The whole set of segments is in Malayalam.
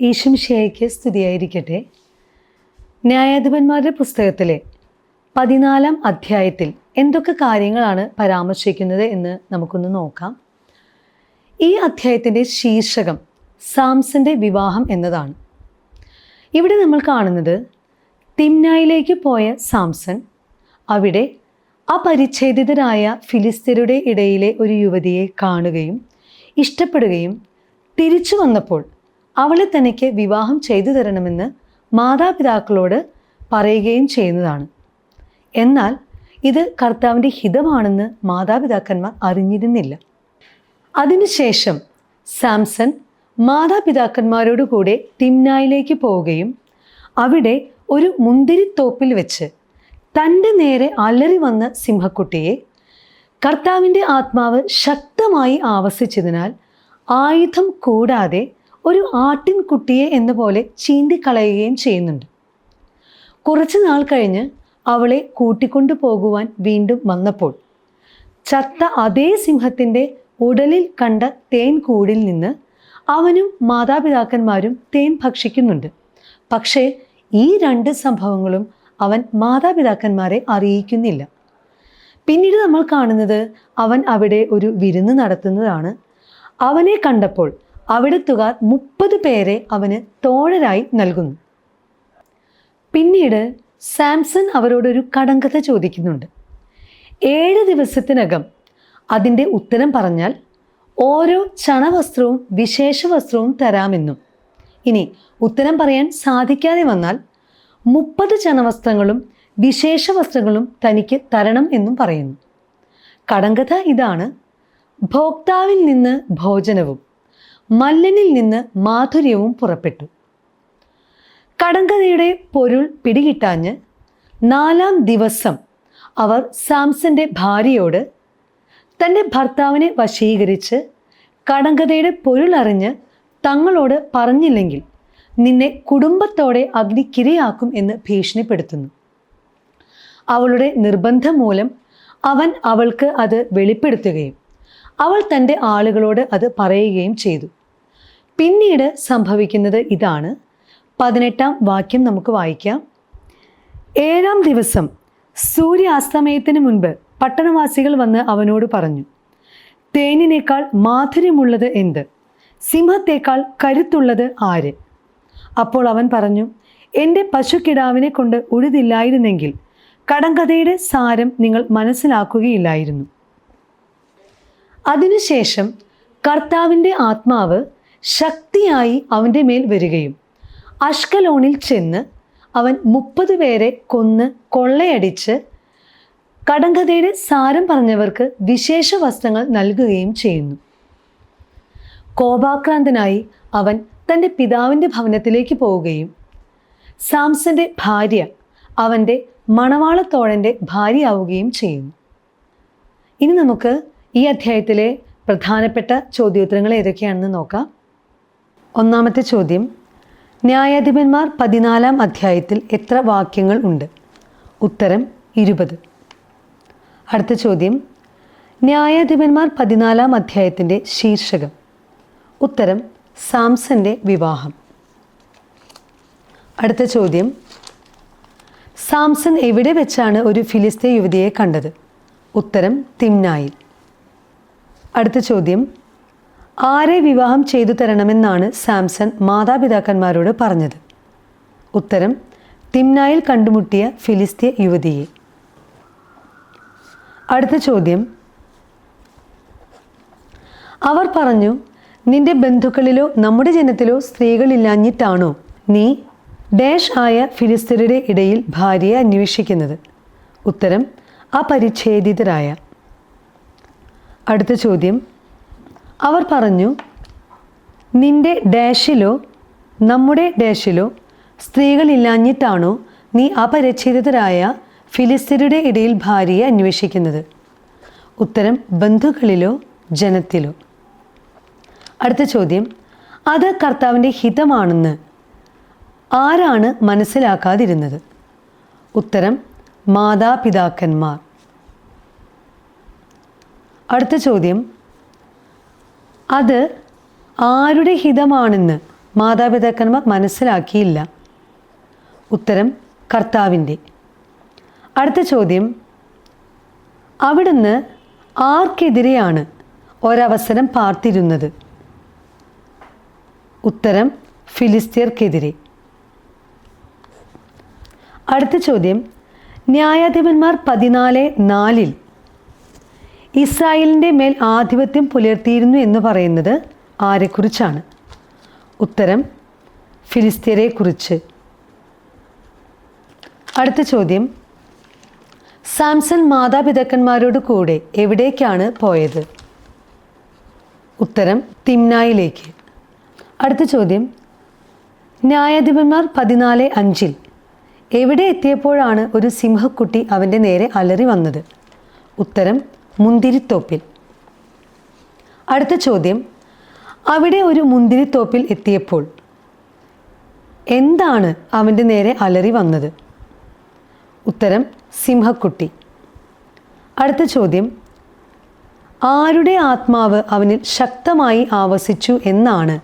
ഈശംഷയ്ക്ക് സ്തുതിയായിരിക്കട്ടെ. ന്യായാധിപന്മാരുടെ പുസ്തകത്തിലെ പതിനാലാം അധ്യായത്തിൽ എന്തൊക്കെ കാര്യങ്ങളാണ് പരാമർശിക്കുന്നത് എന്ന് നമുക്കൊന്ന് നോക്കാം. ഈ അധ്യായത്തിന്റെ ശീർഷകം സാംസന്റെ വിവാഹം എന്നതാണ്. ഇവിടെ നമ്മൾ കാണുന്നത് തിംനായിലേക്ക് പോയ സാംസൺ അവിടെ അപരിച്ഛേദിതരായ ഫിലിസ്തീനരുടെ ഇടയിലെ ഒരു യുവതിയെ കാണുകയും ഇഷ്ടപ്പെടുകയും തിരിച്ചു വന്നപ്പോൾ അവളെ തനിക്ക് വിവാഹം ചെയ്തു തരണമെന്ന് മാതാപിതാക്കളോട് പറയുകയും ചെയ്യുന്നതാണ്. എന്നാൽ ഇത് കർത്താവിന്റെ ഹിതമാണെന്ന് മാതാപിതാക്കന്മാർ അറിഞ്ഞിരുന്നില്ല. അതിനുശേഷം സാംസൺ മാതാപിതാക്കന്മാരോട് കൂടെ തിമ്നായിലേക്ക് പോവുകയും അവിടെ ഒരു മുന്തിരിത്തോപ്പിൽ വെച്ച് തന്റെ നേരെ അലറി വന്ന സിംഹക്കുട്ടിയെ കർത്താവിന്റെ ആത്മാവ് ശക്തമായി ആവസിച്ചതിനാൽ ആയുധം കൂടാതെ ഒരു ആട്ടിൻകുട്ടിയെ എന്ന പോലെ ചീന്തിക്കളയുകയും ചെയ്യുന്നുണ്ട്. കുറച്ചു നാൾ കഴിഞ്ഞ് അവളെ കൂട്ടിക്കൊണ്ടു പോകുവാൻ വീണ്ടും വന്നപ്പോൾ ചത്ത അതേ സിംഹത്തിന്റെ ഉടലിൽ കണ്ട തേൻ കൂടിൽ നിന്ന് അവനും മാതാപിതാക്കന്മാരും തേൻ ഭക്ഷിക്കുന്നുണ്ട്. പക്ഷേ ഈ രണ്ട് സംഭവങ്ങളും അവൻ മാതാപിതാക്കന്മാരെ അറിയിക്കുന്നില്ല. പിന്നീട് നമ്മൾ കാണുന്നത് അവൻ അവിടെ ഒരു വിരുന്ന് നടത്തുന്നതാണ്. അവനെ കണ്ടപ്പോൾ അവിടുത്തുകാർ മുപ്പത് പേരെ അവന് തോഴരായി നൽകുന്നു. പിന്നീട് സാംസൺ അവരോടൊരു കടങ്കഥ ചോദിക്കുന്നുണ്ട്. ഏഴ് ദിവസത്തിനകം അതിന്റെ ഉത്തരം പറഞ്ഞാൽ ഓരോ ചണവസ്ത്രവും വിശേഷ വസ്ത്രവും തരാമെന്നും. ഇനി ഉത്തരം പറയാൻ സാധിക്കാതെ വന്നാൽ മുപ്പത് ചണവസ്ത്രങ്ങളും വിശേഷ വസ്ത്രങ്ങളും തനിക്ക് തരണം എന്നും പറയുന്നു. കടങ്കഥ ഇതാണ്. ഭോക്താവിൽ നിന്ന് ഭോജനവും. മല്ലനിൽ നിന്ന് മാധുര്യവും പുറപ്പെട്ടു. കടങ്കഥയുടെ പൊരുൾ പിടികിട്ടാഞ്ഞ് നാലാം ദിവസം അവർ സാംസന്റെ ഭാര്യയോട് തന്റെ ഭർത്താവിനെ വശീകരിച്ച് കടങ്കഥയുടെ പൊരുളറിഞ്ഞ് തങ്ങളോട് പറഞ്ഞില്ലെങ്കിൽ നിന്നെ കുടുംബത്തോടെ അഗ്നിക്കിരയാക്കും എന്ന് ഭീഷണിപ്പെടുത്തുന്നു. അവളുടെ നിർബന്ധം മൂലം അവൻ അവൾക്ക് അത് വെളിപ്പെടുത്തുകയും അവൾ തന്റെ ആളുകളോട് അത് പറയുകയും ചെയ്തു. പിന്നീട് സംഭവിക്കുന്നത് ഇതാണ്. പതിനെട്ടാം വാക്യം നമുക്ക് വായിക്കാം. ഏഴാം ദിവസം സൂര്യാസ്തമയത്തിന് മുൻപ് പട്ടണവാസികൾ വന്ന് അവനോട് പറഞ്ഞു തേനിനേക്കാൾ മാധുര്യമുള്ളത് എന്ത്? സിംഹത്തേക്കാൾ കരുത്തുള്ളത് ആര്? അപ്പോൾ അവൻ പറഞ്ഞു എന്റെ പശുക്കിടാവിനെ കൊണ്ട് ഉഴുതില്ലായിരുന്നെങ്കിൽ കടങ്കഥയുടെ സാരം നിങ്ങൾ മനസ്സിലാക്കുകയില്ലായിരുന്നു. അതിനുശേഷം കർത്താവിന്റെ ആത്മാവ് ശക്തിയായി അവന്റെ മേൽ വരികയും അഷ്കലോണിൽ ചെന്ന് അവൻ മുപ്പത് പേരെ കൊന്ന് കൊള്ളയടിച്ച് കടങ്കഥയുടെ സാരം പറഞ്ഞവർക്ക് വിശേഷ വസ്ത്രങ്ങൾ നൽകുകയും ചെയ്യുന്നു. കോപാക്രാന്തനായി അവൻ തന്റെ പിതാവിന്റെ ഭവനത്തിലേക്ക് പോവുകയും സാംസന്റെ ഭാര്യ അവന്റെ മണവാളത്തോഴന്റെ ഭാര്യയാവുകയും ചെയ്യുന്നു. ഇനി നമുക്ക് ഈ അധ്യായത്തിലെ പ്രധാനപ്പെട്ട ചോദ്യോത്തരങ്ങൾ ഏതൊക്കെയാണെന്ന് നോക്കാം. ഒന്നാമത്തെ ചോദ്യം. ന്യായാധിപന്മാർ പതിനാലാം അധ്യായത്തിൽ എത്ര വാക്യങ്ങൾ ഉണ്ട്? ഉത്തരം ഇരുപത്. അടുത്ത ചോദ്യം. ന്യായാധിപന്മാർ പതിനാലാം അധ്യായത്തിന്റെ ശീർഷകം. ഉത്തരം സാംസന്റെ വിവാഹം. അടുത്ത ചോദ്യം. സാംസൺ എവിടെ വെച്ചാണ് ഒരു ഫിലിസ്തീൻ യുവതിയെ കണ്ടത്? ഉത്തരം തിമ്നായിൽ. അടുത്ത ചോദ്യം. ആരെ വിവാഹം ചെയ്തു തരണമെന്നാണ് സാംസൺ മാതാപിതാക്കന്മാരോട് പറഞ്ഞത്. ഉത്തരം തിംനായിൽ കണ്ടുമുട്ടിയ ഫിലിസ്തീയ യുവതിയെ. അടുത്ത ചോദ്യം. അവർ പറഞ്ഞു നിന്റെ ബന്ധുക്കളിലോ നമ്മുടെ ജനത്തിലോ സ്ത്രീകളില്ലാഞ്ഞിട്ടാണോ നീ ഡാഷ് ആയ ഫിലിസ്തീനയുടെ ഇടയിൽ ഭാര്യയെ അന്വേഷിക്കുന്നത്? ഉത്തരം അപരിച്ഛേദിതരായ. അടുത്ത ചോദ്യം. അവർ പറഞ്ഞു നിന്റെ ഡാഷിലോ നമ്മുടെ ഡാഷിലോ സ്ത്രീകളില്ലാഞ്ഞിട്ടാണോ നീ അപരിച്ഛേദിതരായ ഫിലിസ്തീനയുടെ ഇടയിൽ ഭാര്യയെ അന്വേഷിക്കുന്നത്? ഉത്തരം ബന്ധുക്കളിലോ ജനത്തിലോ. അടുത്ത ചോദ്യം അത് കർത്താവിന്റെ ഹിതമാണെന്ന് ആരാണ് മനസ്സിലാക്കാതിരുന്നത്? ഉത്തരം മാതാപിതാക്കന്മാർ. അടുത്ത ചോദ്യം അത് ആരുടെ ഹിതമാണെന്ന് മാതാപിതാക്കന്മാർ മനസ്സിലാക്കിയില്ല. ഉത്തരം കർത്താവിന്റെ. അടുത്ത ചോദ്യം. അവിടുന്ന് ആർക്കെതിരെയാണ് ഒരവസരം പാർത്തിരുന്നത്? ഉത്തരം ഫിലിസ്തീർക്കെതിരെ. അടുത്ത ചോദ്യം. ന്യായാധിപന്മാർ പതിനാല് നാലിൽ ഇസ്രായേലിന്റെ മേൽ ആധിപത്യം പുലർത്തിയിരുന്നു എന്ന് പറയുന്നത് ആരെക്കുറിച്ചാണ്? ഉത്തരം ഫിലിസ്തീനെക്കുറിച്ച്. അടുത്ത ചോദ്യം. സാംസൺ മാതാപിതാക്കന്മാരോട് കൂടെ എവിടേക്കാണ് പോയത്? ഉത്തരം തിമ്നായിലേക്ക്. അടുത്ത ചോദ്യം. ന്യായാധിപന്മാർ പതിനാല് അഞ്ചിൽ എവിടെ എത്തിയപ്പോഴാണ് ഒരു സിംഹക്കുട്ടി അവന്റെ നേരെ അലറി വന്നത്? ഉത്തരം മുന്തിരിത്തോപ്പിൽ. അടുത്ത ചോദ്യം. അവിടെ ഒരു മുന്തിരിത്തോപ്പിൽ എത്തിയപ്പോൾ എന്താണ് അവന്റെ നേരെ അലറി വന്നത്? ഉത്തരം സിംഹക്കുട്ടി. അടുത്ത ചോദ്യം. ആരുടെ ആത്മാവ് അവനിൽ ശക്തമായി ആവസിച്ചു എന്നാണ്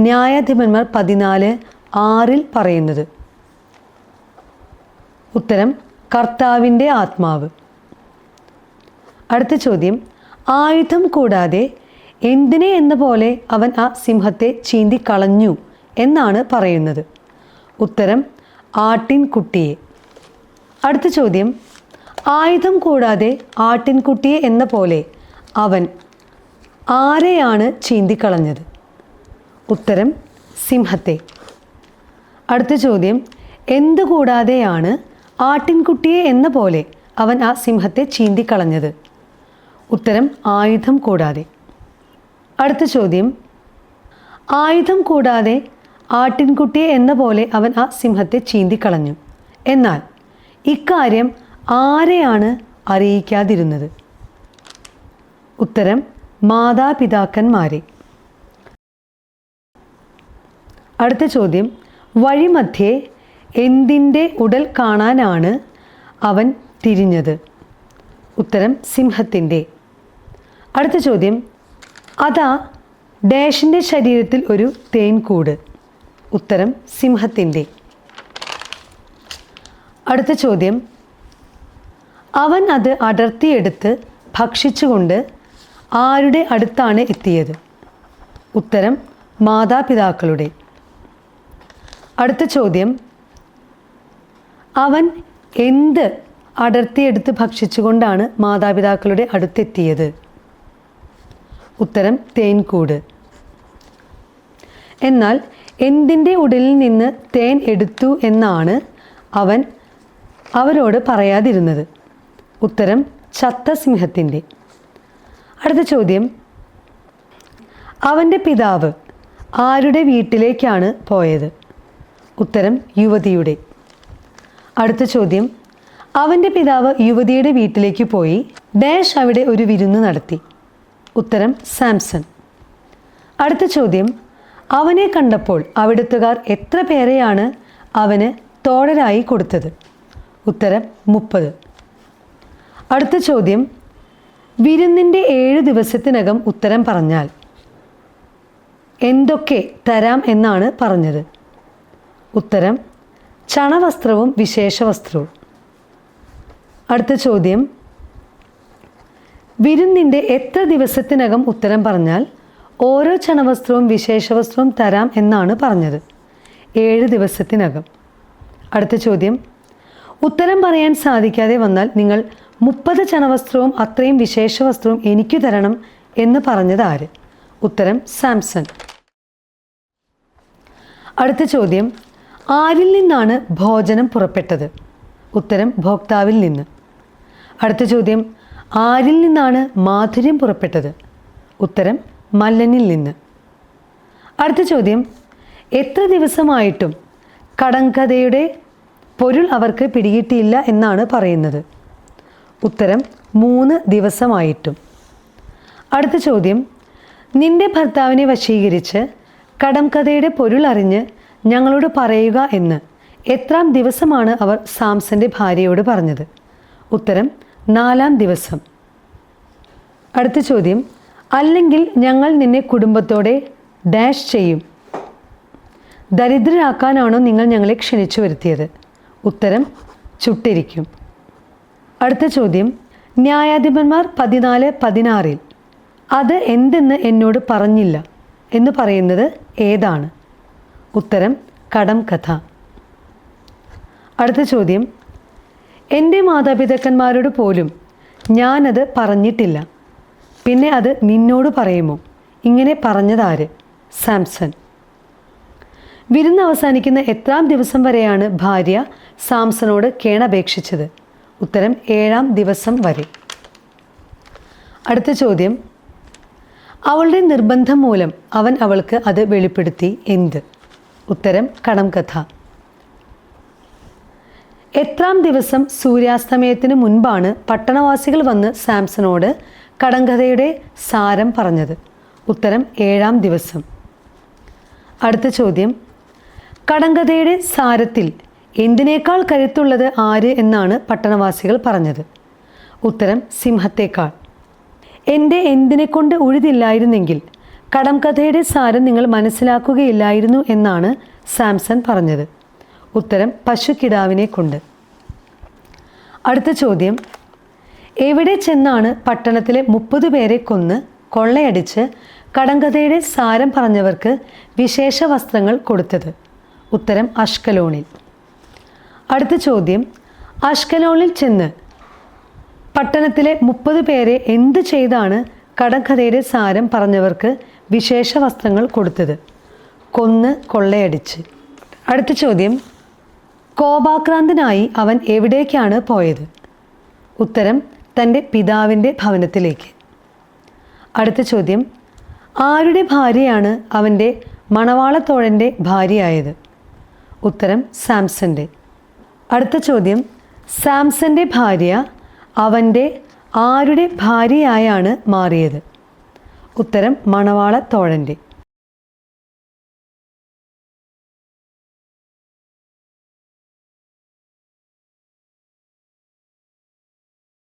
ന്യായാധിപന്മാർ പതിനാല് ആറിൽ പറയുന്നത്. ഉത്തരം കർത്താവിന്റെ ആത്മാവ്. അടുത്ത ചോദ്യം ആയുധം കൂടാതെ എന്തിനെ എന്ന പോലെ അവൻ ആ സിംഹത്തെ ചീന്തിക്കളഞ്ഞു എന്നാണ് പറയുന്നത്. ഉത്തരം ആട്ടിൻകുട്ടിയെ. അടുത്ത ചോദ്യം ആയുധം കൂടാതെ ആട്ടിൻകുട്ടിയെ എന്ന പോലെ അവൻ ആരെയാണ് ചീന്തിക്കളഞ്ഞത് ഉത്തരം സിംഹത്തെ. അടുത്ത ചോദ്യം എന്തുകൂടാതെയാണ് ആട്ടിൻകുട്ടിയെ എന്ന പോലെ അവൻ ആ സിംഹത്തെ ചീന്തിക്കളഞ്ഞത് ഉത്തരം ആയുധം കൂടാതെ. അടുത്ത ചോദ്യം. ആയുധം കൂടാതെ ആട്ടിൻകുട്ടിയെ എന്ന പോലെ അവൻ ആ സിംഹത്തെ ചീന്തിക്കളഞ്ഞു. എന്നാൽ ഇക്കാര്യം ആരെയാണ് അറിയിക്കാതിരുന്നത്? ഉത്തരം മാതാപിതാക്കന്മാരെ. അടുത്ത ചോദ്യം. വഴിമധ്യേ എന്തിന്റെ ഉടൽ കാണാനാണ് അവൻ തിരിഞ്ഞത്? ഉത്തരം സിംഹത്തിന്റെ. അടുത്ത ചോദ്യം. അതാ ഡാഷിന്റെ ശരീരത്തിൽ ഒരു തേൻകൂട്. ഉത്തരം സിംഹത്തിന്റെ അടുത്ത ചോദ്യം. അവൻ അത് അടർത്തിയെടുത്ത് ഭക്ഷിച്ചുകൊണ്ട് ആരുടെ അടുത്താണ് എത്തിയത്? ഉത്തരം മാതാപിതാക്കളുടെ. അടുത്ത ചോദ്യം. അവൻ എന്ത് അടർത്തിയെടുത്ത് ഭക്ഷിച്ചുകൊണ്ടാണ് മാതാപിതാക്കളുടെ അടുത്തെത്തിയത്? ഉത്തരം തേൻകൂട്. എന്നാൽ എന്തിന്റെ ഉടലിൽ നിന്ന് തേൻ എടുത്തു എന്നാണ് അവൻ അവരോട് പറയാതിരുന്നത്. ഉത്തരം ചത്ത സിംഹത്തിന്റെ അടുത്ത ചോദ്യം. അവന്റെ പിതാവ് ആരുടെ വീട്ടിലേക്കാണ് പോയത്? ഉത്തരം യുവതിയുടെ. അടുത്ത ചോദ്യം. അവന്റെ പിതാവ് യുവതിയുടെ വീട്ടിലേക്ക് പോയി. ഡാഷ് അവിടെ ഒരു വിരുന്ന് നടത്തി. ഉത്തരം സാംസൺ. അടുത്ത ചോദ്യം. അവനെ കണ്ടപ്പോൾ അവിടുത്തുകാർ എത്ര പേരെയാണ് അവന് തോഴരായി കൊടുത്തത്? ഉത്തരം മുപ്പത്. അടുത്ത ചോദ്യം. വിരുന്നിന്റെ ഏഴ് ദിവസത്തിനകം ഉത്തരം പറഞ്ഞാൽ എന്തൊക്കെ തരാം എന്നാണ് പറഞ്ഞത്? ഉത്തരം ചണവസ്ത്രവും വിശേഷ വസ്ത്രവും അടുത്ത ചോദ്യം. വിരുന്നിന്റെ എത്ര ദിവസത്തിനകം ഉത്തരം പറഞ്ഞാൽ ഓരോ ചണവസ്ത്രവും വിശേഷവസ്ത്രവും തരാം എന്നാണ് പറഞ്ഞത്. ഏഴ് ദിവസത്തിനകം. അടുത്ത ചോദ്യം. ഉത്തരം പറയാൻ സാധിക്കാതെ വന്നാൽ നിങ്ങൾ മുപ്പത് ചണവസ്ത്രവും അത്രയും വിശേഷവസ്ത്രവും എനിക്ക് തരണം എന്ന് പറഞ്ഞത് ആര്? ഉത്തരം സാംസൺ. അടുത്ത ചോദ്യം. ആരിൽ നിന്നാണ് ഭോജനം പുറപ്പെട്ടത്? ഉത്തരം ഭോക്താവിൽ നിന്ന്. അടുത്ത ചോദ്യം. ആരിൽ നിന്നാണ് മാധുര്യം പുറപ്പെട്ടത്? ഉത്തരം മല്ലനിൽ നിന്ന്. അടുത്ത ചോദ്യം എത്ര ദിവസമായിട്ടും കടങ്കഥയുടെ പൊരുൾ അവർക്ക് പിടികിട്ടിയില്ല എന്നാണ് പറയുന്നത്? ഉത്തരം മൂന്ന് ദിവസമായിട്ടും. അടുത്ത ചോദ്യം നിന്റെ ഭർത്താവിനെ വശീകരിച്ച് കടംകഥയുടെ പൊരുൾ അറിഞ്ഞ് ഞങ്ങളോട് പറയുക എന്ന് എത്രാം ദിവസമാണ് അവർ സാംസന്റെ ഭാര്യയോട് പറഞ്ഞത്? ഉത്തരം നാലാം ദിവസം. അടുത്ത ചോദ്യം. അല്ലെങ്കിൽ ഞങ്ങൾ നിന്നെ കുടുംബത്തോടെ ഡാഷ് ചെയ്യും. ദരിദ്രരാക്കാനാണോ നിങ്ങൾ ഞങ്ങളെ ക്ഷണിച്ചു വരുത്തിയത്? ഉത്തരം ചുട്ടിരിക്കും. അടുത്ത ചോദ്യം. ന്യായാധിപന്മാർ പതിനാല് പതിനാറിൽ അത് എന്തെന്ന് എന്നോട് പറഞ്ഞില്ല എന്ന് പറയുന്നത് ഏതാണ്? ഉത്തരം കടം കഥ. അടുത്ത ചോദ്യം. എന്റെ മാതാപിതാക്കന്മാരോട് പോലും ഞാനത് പറഞ്ഞിട്ടില്ല. പിന്നെ അത് നിന്നോട് പറയുമോ? ഇങ്ങനെ പറഞ്ഞതാര്? സാംസൺ. വിരുന്ന് അവസാനിക്കുന്ന എത്രാം ദിവസം വരെയാണ് ഭാര്യ സാംസണോട് കേണപേക്ഷിച്ചത്. ഉത്തരം ഏഴാം ദിവസം വരെ. അടുത്ത ചോദ്യം. അവളുടെ നിർബന്ധം മൂലം അവൻ അവൾക്ക് അത് വെളിപ്പെടുത്തി എന്ത്? ഉത്തരം കടം കഥ. എത്രാം ദിവസം സൂര്യാസ്തമയത്തിന് മുൻപാണ് പട്ടണവാസികൾ വന്ന് സാംസണോട് കടങ്കഥയുടെ സാരം പറഞ്ഞത്. ഉത്തരം ഏഴാം ദിവസം. അടുത്ത ചോദ്യം. കടങ്കഥയുടെ സാരത്തിൽ എന്തിനേക്കാൾ കരുത്തുള്ളത് ആര് എന്നാണ് പട്ടണവാസികൾ പറഞ്ഞത്. ഉത്തരം സിംഹത്തേക്കാൾ. എന്റെ എന്തിനെക്കൊണ്ട് ഉഴുതില്ലായിരുന്നെങ്കിൽ കടംകഥയുടെ സാരം നിങ്ങൾ മനസ്സിലാക്കുകയില്ലായിരുന്നു എന്നാണ് സാംസൺ പറഞ്ഞത്. ഉത്തരം പശുക്കിടാവിനെ കൊണ്ട്. അടുത്ത ചോദ്യം. എവിടെ ചെന്നാണ് പട്ടണത്തിലെ മുപ്പത് പേരെ കൊന്ന് കൊള്ളയടിച്ച് കടങ്കഥയുടെ സാരം പറഞ്ഞവർക്ക് വിശേഷ വസ്ത്രങ്ങൾ കൊടുത്തത്? ഉത്തരം അഷ്കലോണിൽ. അടുത്ത ചോദ്യം. അഷ്കലോണിൽ ചെന്ന് പട്ടണത്തിലെ മുപ്പത് പേരെ എന്ത് ചെയ്താണ് കടങ്കഥയുടെ സാരം പറഞ്ഞവർക്ക് വിശേഷ വസ്ത്രങ്ങൾ കൊടുത്തത്? കൊന്ന് കൊള്ളയടിച്ച്. അടുത്ത ചോദ്യം. കോപാക്രാന്തനായി അവൻ എവിടേക്കാണ് പോയത്? ഉത്തരം തന്റെ പിതാവിന്റെ ഭവനത്തിലേക്ക്. അടുത്ത ചോദ്യം ആരുടെ ഭാര്യയാണ് അവന്റെ മണവാളത്തോഴന്റെ ഭാര്യയായത്? ഉത്തരം സാംസന്റെ. അടുത്ത ചോദ്യം സാംസന്റെ ഭാര്യ അവന്റെ ആരുടെ ഭാര്യയായാണ് മാറിയത്? ഉത്തരം മണവാളത്തോഴന്റെ.